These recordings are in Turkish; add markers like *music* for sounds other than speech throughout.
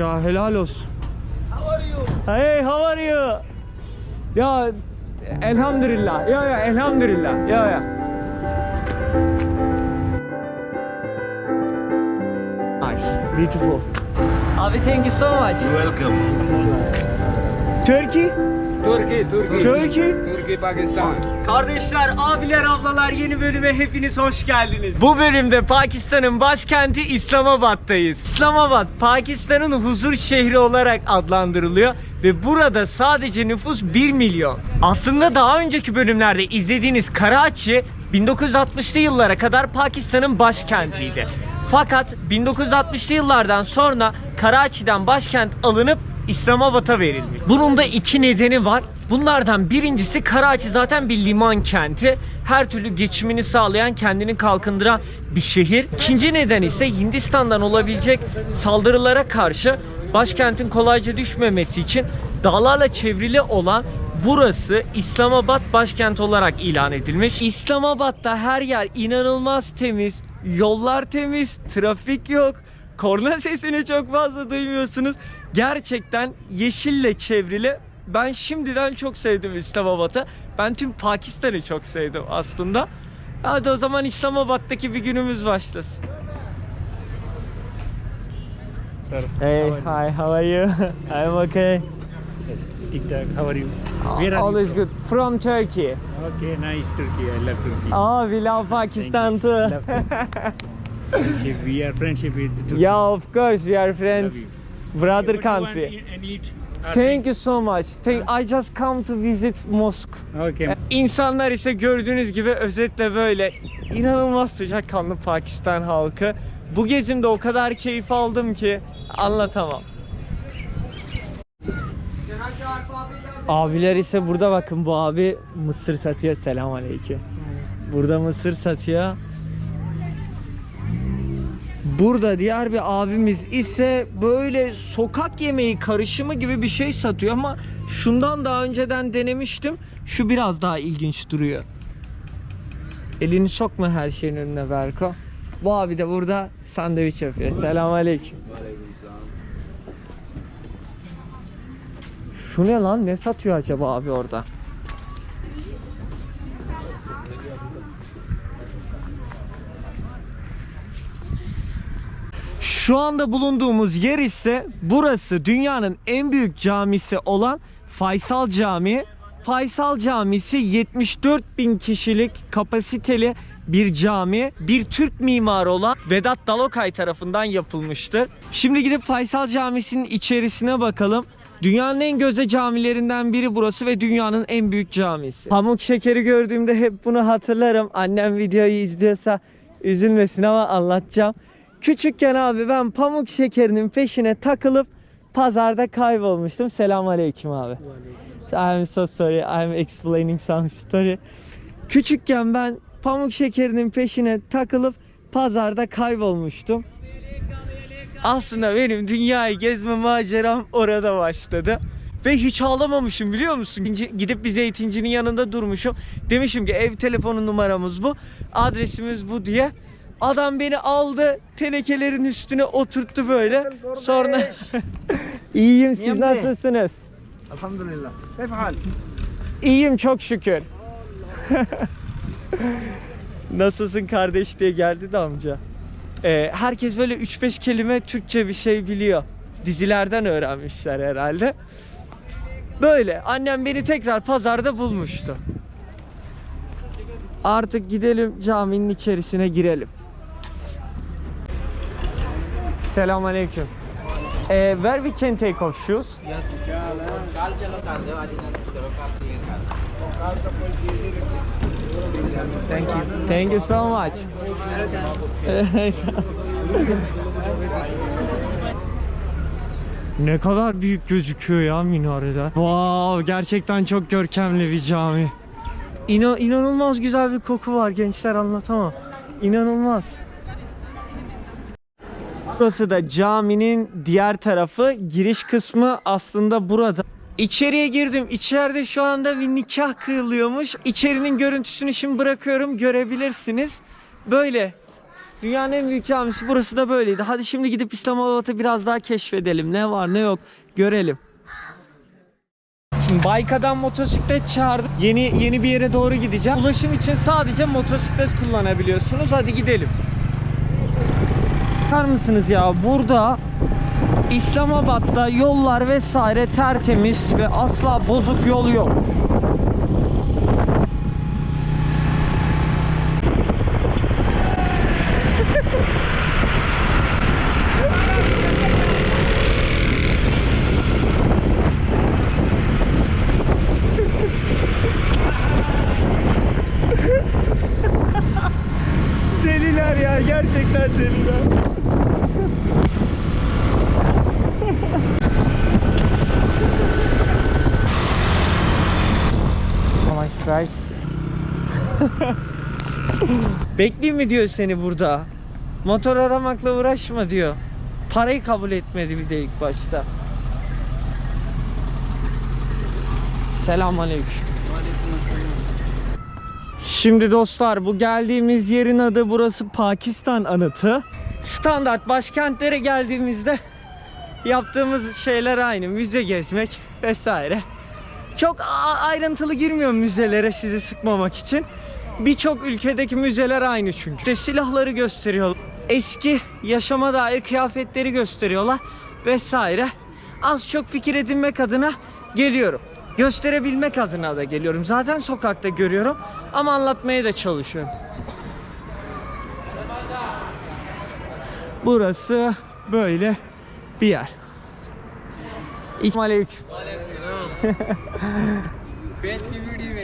Ya helal olsun. Hey, how are you? Ya elhamdülillah. Ya ya elhamdülillah. Ya ya. Nice, beautiful. Abi thank you so much. Welcome. Turkey? Turkey, Turkey. Turkey? Turkey, Pakistan. Kardeşler, abiler, ablalar yeni bölüme hepiniz hoş geldiniz. Bu bölümde Pakistan'ın başkenti İslamabad'tayız. İslamabad, Pakistan'ın huzur şehri olarak adlandırılıyor ve burada sadece nüfus 1 milyon. Aslında daha önceki bölümlerde izlediğiniz Karachi 1960'lı yıllara kadar Pakistan'ın başkentiydi. Fakat 1960'lı yıllardan sonra Karachi'den başkent alınıp İslamabad'a verilmiş. Bunun da iki nedeni var. Bunlardan birincisi Karachi zaten bir liman kenti. Her türlü geçimini sağlayan, kendini kalkındıran bir şehir. İkinci neden ise Hindistan'dan olabilecek saldırılara karşı başkentin kolayca düşmemesi için dağlarla çevrili olan Burası İslamabad başkent olarak ilan edilmiş. İslamabad'da her yer inanılmaz temiz, yollar temiz, trafik yok. Korna sesini çok fazla duymuyorsunuz. Gerçekten yeşille çevrili. Ben şimdiden çok sevdim İslamabad'ı. Ben tüm Pakistan'ı çok sevdim aslında. Hadi o zaman İslamabad'daki bir günümüz başlasın. Hey, hi, how are you? *laughs* I'm okay. Tic Tac, how are you? Where are All you is from? good. From Turkey. Okay, nice Turkey. I love Turkey. Oh, we love Pakistan too. Love friendship. We are friendship with Turkey. yeah, of course, we are friends. Love you. Brother What do you want country. and eat? Thank you so much. Thank I just come to visit mosque. Okay. İnsanlar ise gördüğünüz gibi özetle böyle inanılmaz sıcakkanlı Pakistan halkı. Bu gezimde o kadar keyif aldım ki anlatamam. Abiler ise burada bakın bu abi mısır satıyor. Selam aleyküm. Burada mısır satıyor. Burada diğer bir abimiz ise böyle sokak yemeği karışımı gibi bir şey satıyor ama şundan daha önceden denemiştim. Şu biraz daha ilginç duruyor. Elini sokma her şeyin önüne Berko. Bu abi de burada sandviç yapıyor. Selam aleyküm. Şu ne lan? Ne satıyor acaba abi orada? Şu anda bulunduğumuz yer ise burası dünyanın en büyük camisi olan Faysal Camii. Faysal Camisi 74 bin kişilik kapasiteli bir cami. Bir Türk mimarı olan Vedat Dalokay tarafından yapılmıştır. Şimdi gidip Faysal Camisi'nin içerisine bakalım. Dünyanın en gözde camilerinden biri burası ve dünyanın en büyük camisi. Pamuk şekeri gördüğümde hep bunu hatırlarım. Annem videoyu izliyorsa üzülmesin ama anlatacağım. Küçükken abi ben pamuk şekerinin peşine takılıp pazarda kaybolmuştum. Selam aleyküm abi. I'm so sorry. I'm explaining some story. Küçükken ben pamuk şekerinin peşine takılıp pazarda kaybolmuştum. Aslında benim dünyayı gezme maceram orada başladı. Ve hiç ağlamamışım biliyor musun? Gidip- Gidip bir zeytincinin yanında durmuşum. Demişim ki ev telefonu numaramız bu. Adresimiz bu diye. Adam beni aldı, tenekelerin üstüne oturttu böyle. Sonra *laughs* iyiyim siz nasılsınız? Elhamdülillah. Keyif hal? İyiyim çok şükür. *laughs* Nasılsın kardeş diye geldi de amca. Ee, herkes böyle 3-5 kelime Türkçe bir şey biliyor. Dizilerden öğrenmişler herhalde. Böyle annem beni tekrar pazarda bulmuştu. Artık gidelim caminin içerisine girelim. Selamünaleyküm. Ee, where we can take off shoes? Thank you. Thank you so much. ne kadar büyük gözüküyor ya minareden. Wow, gerçekten çok görkemli bir cami. İna inanılmaz güzel bir koku var gençler anlatamam. İnanılmaz. Burası da caminin diğer tarafı. Giriş kısmı aslında burada. İçeriye girdim. İçeride şu anda bir nikah kıyılıyormuş. İçerinin görüntüsünü şimdi bırakıyorum. Görebilirsiniz. Böyle Dünyanın en büyük camisi burası da böyleydi. Hadi şimdi gidip İslamabad'ı biraz daha keşfedelim. Ne var ne yok görelim. Şimdi Bayka'dan motosiklet çağırdım. Yeni yeni bir yere doğru gideceğim. Ulaşım için sadece motosiklet kullanabiliyorsunuz. Hadi gidelim. Bakar mısınız ya burada İslamabad'da yollar vesaire tertemiz ve asla bozuk yol yok. Deliler ya gerçekten deliler. Price? Bekleyeyim mi diyor seni burada. Motor aramakla uğraşma diyor. Parayı kabul etmedi bir de ilk başta. Selamünaleyküm. Şimdi dostlar bu geldiğimiz yerin adı burası Pakistan anıtı. Standart başkentlere geldiğimizde yaptığımız şeyler aynı. Müze gezmek vesaire. Çok ayrıntılı girmiyorum müzelere sizi sıkmamak için. Birçok ülkedeki müzeler aynı çünkü. İşte silahları gösteriyor. Eski yaşama dair kıyafetleri gösteriyorlar vesaire. Az çok fikir edinmek adına geliyorum. Gösterebilmek adına da geliyorum. Zaten sokakta görüyorum ama anlatmaya da çalışıyorum. Burası böyle bir yer. Aleyküm.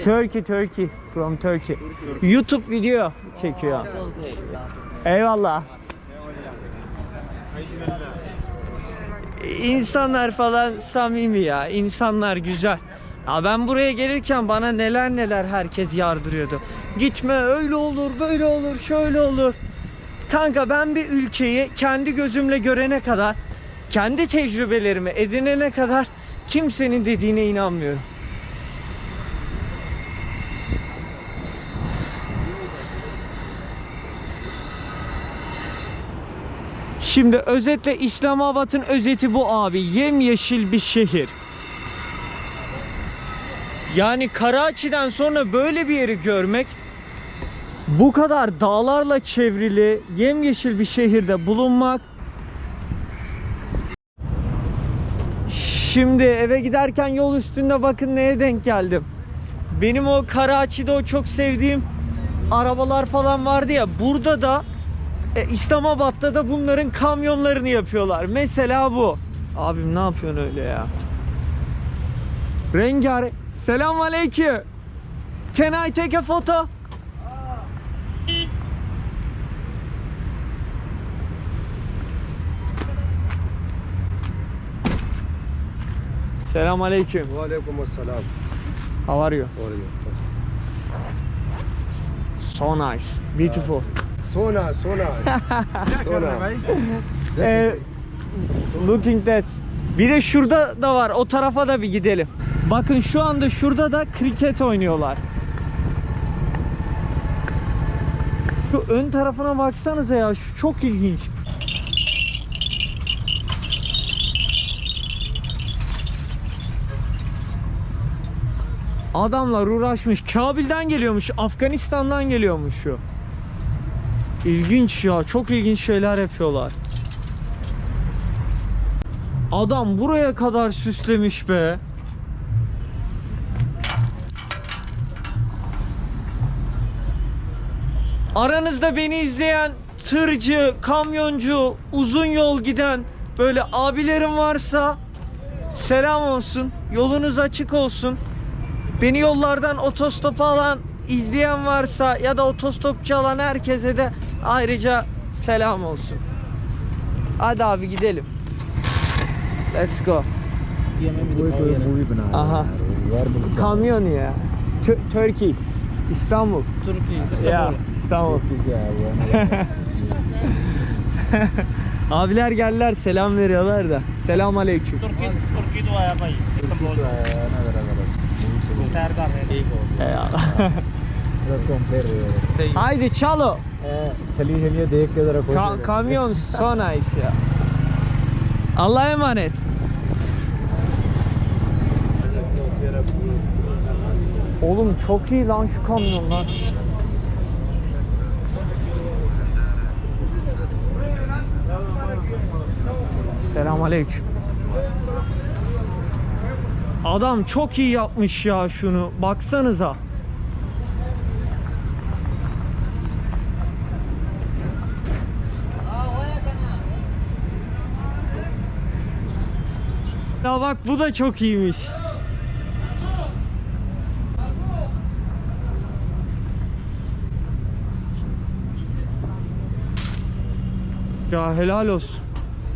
Turkey, Turkey. From Turkey. YouTube video çekiyor. Eyvallah. İnsanlar falan samimi ya. İnsanlar güzel. Ya ben buraya gelirken bana neler neler herkes yardırıyordu. Gitme öyle olur, böyle olur, şöyle olur. Kanka ben bir ülkeyi kendi gözümle görene kadar, kendi tecrübelerimi edinene kadar kimsenin dediğine inanmıyorum. Şimdi özetle İslamabad'ın özeti bu abi. Yemyeşil bir şehir. Yani Karachi'den sonra böyle bir yeri görmek bu kadar dağlarla çevrili yemyeşil bir şehirde bulunmak Şimdi eve giderken yol üstünde bakın neye denk geldim. Benim o Karachi'de o çok sevdiğim arabalar falan vardı ya burada da e, İslamabad'da da bunların kamyonlarını yapıyorlar. Mesela bu. Abim ne yapıyorsun öyle ya? Rengar. Selam aleyküm. Can I take a photo? Selam aleyküm. Ve aleyküm selam. How are you? How are you? So nice. Beautiful. So nice, so nice. *laughs* so nice. *laughs* ee, looking that. Bir de şurada da var. O tarafa da bir gidelim. Bakın şu anda şurada da kriket oynuyorlar. Şu ön tarafına baksanıza ya. Şu çok ilginç. Adamlar uğraşmış. Kabil'den geliyormuş. Afganistan'dan geliyormuş şu. İlginç ya. Çok ilginç şeyler yapıyorlar. Adam buraya kadar süslemiş be. Aranızda beni izleyen tırcı, kamyoncu, uzun yol giden böyle abilerim varsa selam olsun. Yolunuz açık olsun. Beni yollardan otostopa alan izleyen varsa ya da otostopçu alan herkese de ayrıca selam olsun. Hadi abi gidelim. Let's go. Aha. Kamyon ya. Tü- Turkey. İstanbul. Turkey. Ya İstanbul. *laughs* Abiler geldiler selam veriyorlar da. Selam aleyküm. Turkey, Turkey तो आया भाई इस्तांबुल सैर कर रहे हैं Eyvallah. Haydi çalo. चलिए चलिए देख के जरा Ka- kamyon so *laughs* nice ya. Allah'a emanet. Oğlum çok iyi lan şu kamyonlar. Selamünaleyküm. Adam çok iyi yapmış ya şunu. Baksanıza. Ya bak bu da çok iyiymiş. Ya helal olsun.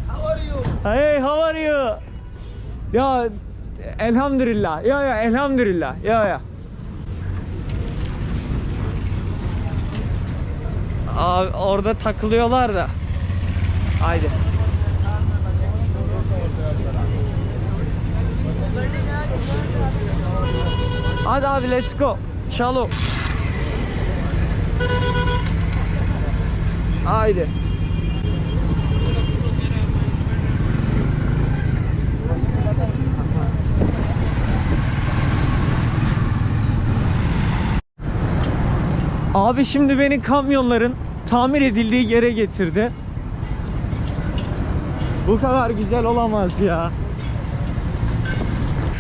How are you? Hey, how are you? Ya elhamdülillah. Ya ya elhamdülillah. Ya ya. Abi orada takılıyorlar da. Haydi. Hadi abi let's go. Çalo. Haydi. Abi şimdi beni kamyonların tamir edildiği yere getirdi. Bu kadar güzel olamaz ya.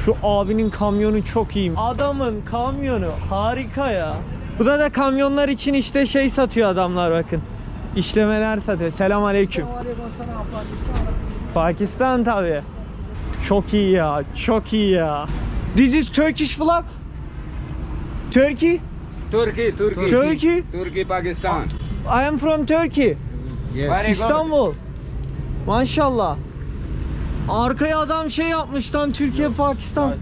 Şu abinin kamyonu çok iyi. Adamın kamyonu harika ya. Bu da da kamyonlar için işte şey satıyor adamlar bakın. İşlemeler satıyor. Selam aleyküm. Pakistan tabi. Çok iyi ya. Çok iyi ya. This is Turkish vlog. Turkey? Turkey, Turkey. Turkey? Turkey, Pakistan. I am from Turkey. Good. İstanbul. Maşallah. Arkaya adam şey yapmış lan Türkiye Pakistan.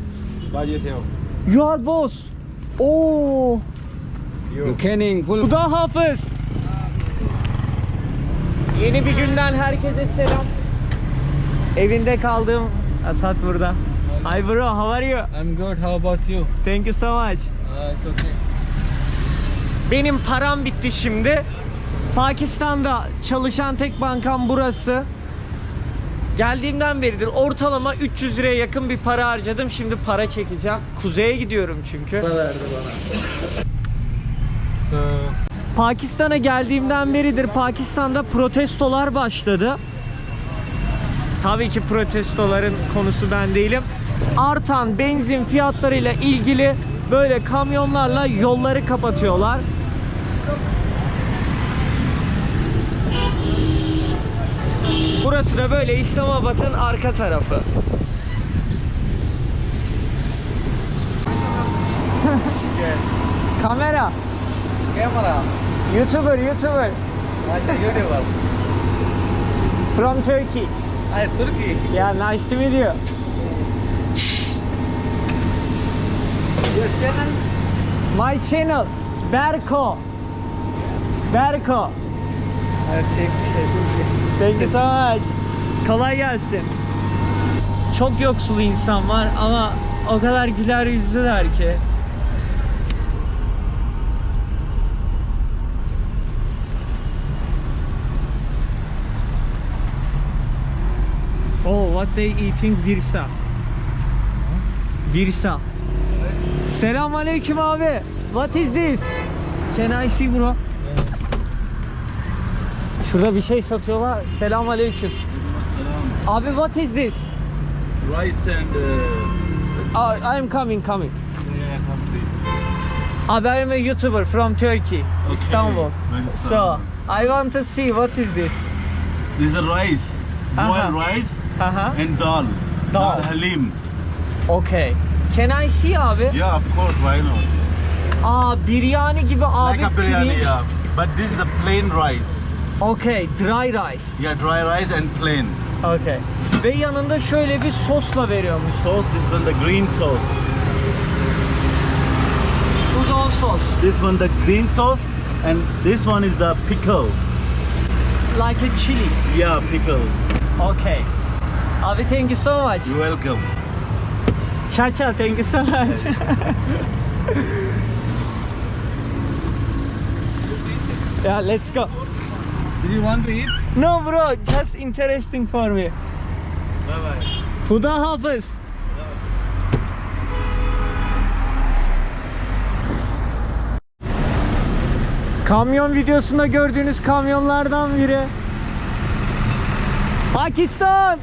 You are boss. Oo. Canning, full. Bu da hafız. Yeni bir günden herkese selam. Evinde kaldığım Asat burada. Hi bro, how are you? I'm good. How about you? Thank you so much. Uh, it's okay. Benim param bitti şimdi. Pakistan'da çalışan tek bankam burası. Geldiğimden beridir ortalama 300 liraya yakın bir para harcadım. Şimdi para çekeceğim. Kuzeye gidiyorum çünkü. So, Pakistan'a geldiğimden beridir Pakistan'da protestolar başladı. Tabii ki protestoların konusu ben değilim. Artan benzin fiyatlarıyla ilgili böyle kamyonlarla yolları kapatıyorlar. Burası da böyle İslamabad'ın arka tarafı. *laughs* Kamera. camera. YouTuber, YouTuber. YouTuber. From Turkey. Hi, Turkey. Yeah, nice to meet you. Your channel? My channel, Berko. Berko. I'll check. Thank you so much. Kolay gelsin. Çok yoksul insan var ama o kadar güler yüzlüler ki. Oh, what they eating? Virsa. Virsa. Selam aleyküm abi. What is this? Can I see bro? Şurada bir şey satıyorlar. Selam aleyküm. Abi what is this? Rice and uh, Uh, I am coming coming. yeah, come please. Abi I am a YouTuber from Turkey, Istanbul. very So. I want to see what is this. This is rice, boiled Uh-huh. rice Haha. and dal. Dal. halim. Okay. Can I see abi? Yeah, of course, why not? Aa biryani gibi abi like a biryani, yeah. But this is the plain rice. Okay, dry rice. Yeah, dry rice and plain. Okay. Ve yanında şöyle bir sosla veriyormuş. Sauce, this one the green sauce. Udon sos. This one the green sauce and this one is the pickle. Like a chili. Yeah, pickle. Okay. Abi thank you so much. You're welcome. Cha cha, thank you so much. *laughs* Yeah, let's go. Did you want to eat? No bro, just interesting for me. Bye bye. Huda Hafız. Kamyon videosunda gördüğünüz kamyonlardan biri. Pakistan.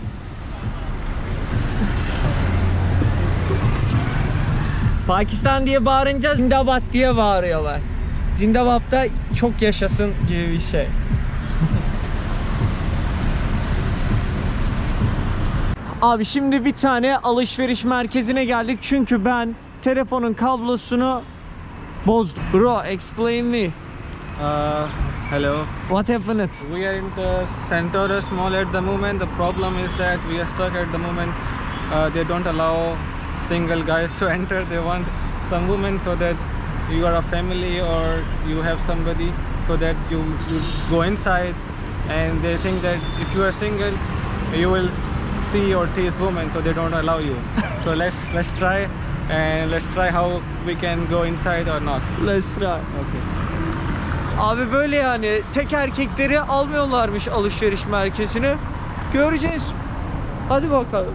Pakistan diye bağırınca Zindabad diye bağırıyorlar. Zindabad'da çok yaşasın gibi bir şey. Abi şimdi bir tane alışveriş merkezine geldik çünkü ben telefonun kablosunu bozdum. Bro, explain me. Uh, hello. What happened? We are in the Santoros Mall at the moment. The problem is that we are stuck at the moment. Uh, they don't allow single guys to *laughs* enter. They want some women so that you are a family or you have somebody so that you, you go inside and they think that if you are single you will see or taste women so they don't allow you *laughs* so let's let's try and let's try how we can go inside or not Let's try. okay Abi böyle yani tek erkekleri almıyorlarmış alışveriş merkezine. Göreceğiz. Hadi bakalım.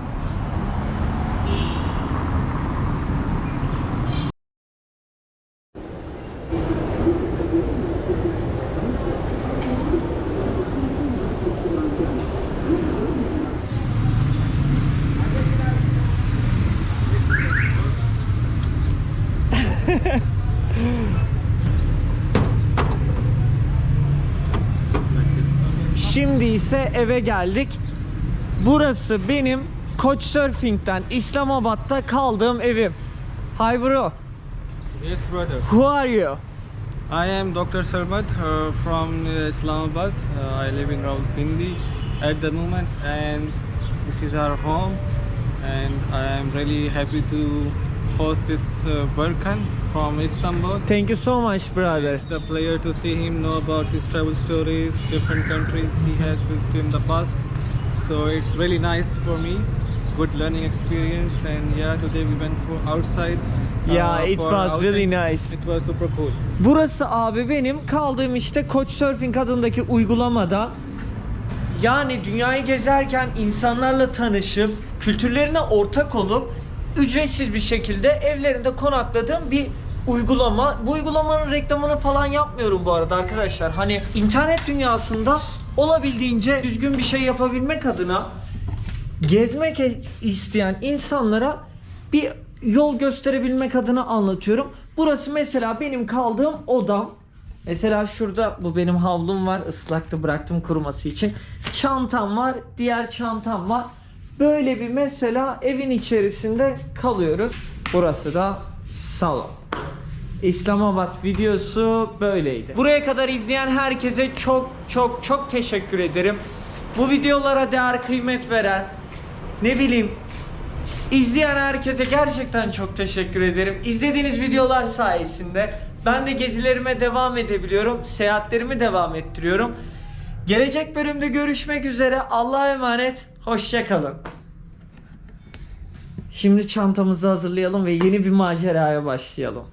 İse eve geldik. Burası benim Couchsurfing'den İslamabad'da kaldığım evim. Hi bro, yes brother who are you? I am Dr. Sarbat uh, from uh, Islamabad. Uh, I live in Rawalpindi at the moment, and this is our home. And I am really happy to host this uh, Burkan from Istanbul. Thank you so much brother. It's a pleasure to see him know about his travel stories, different countries he has visited in the past. So it's really nice for me. Good learning experience, and yeah, today we went for outside. uh, Yeah, it for was really outing. nice. It was super cool. Burası abi benim kaldığım işte Couchsurfing adındaki uygulamada yani dünyayı gezerken insanlarla tanışıp kültürlerine ortak olup ücretsiz bir şekilde evlerinde konakladığım bir uygulama. Bu uygulamanın reklamını falan yapmıyorum bu arada arkadaşlar. Hani internet dünyasında olabildiğince düzgün bir şey yapabilmek adına gezmek isteyen insanlara bir yol gösterebilmek adına anlatıyorum. Burası mesela benim kaldığım odam. Mesela şurada bu benim havlum var. ıslaktı bıraktım kuruması için. Çantam var. Diğer çantam var. Böyle bir mesela evin içerisinde kalıyoruz. Burası da salon. İslamabad videosu böyleydi. Buraya kadar izleyen herkese çok çok çok teşekkür ederim. Bu videolara değer kıymet veren, ne bileyim izleyen herkese gerçekten çok teşekkür ederim. İzlediğiniz videolar sayesinde ben de gezilerime devam edebiliyorum. Seyahatlerimi devam ettiriyorum. Gelecek bölümde görüşmek üzere. Allah'a emanet. Hoşçakalın. Şimdi çantamızı hazırlayalım ve yeni bir maceraya başlayalım.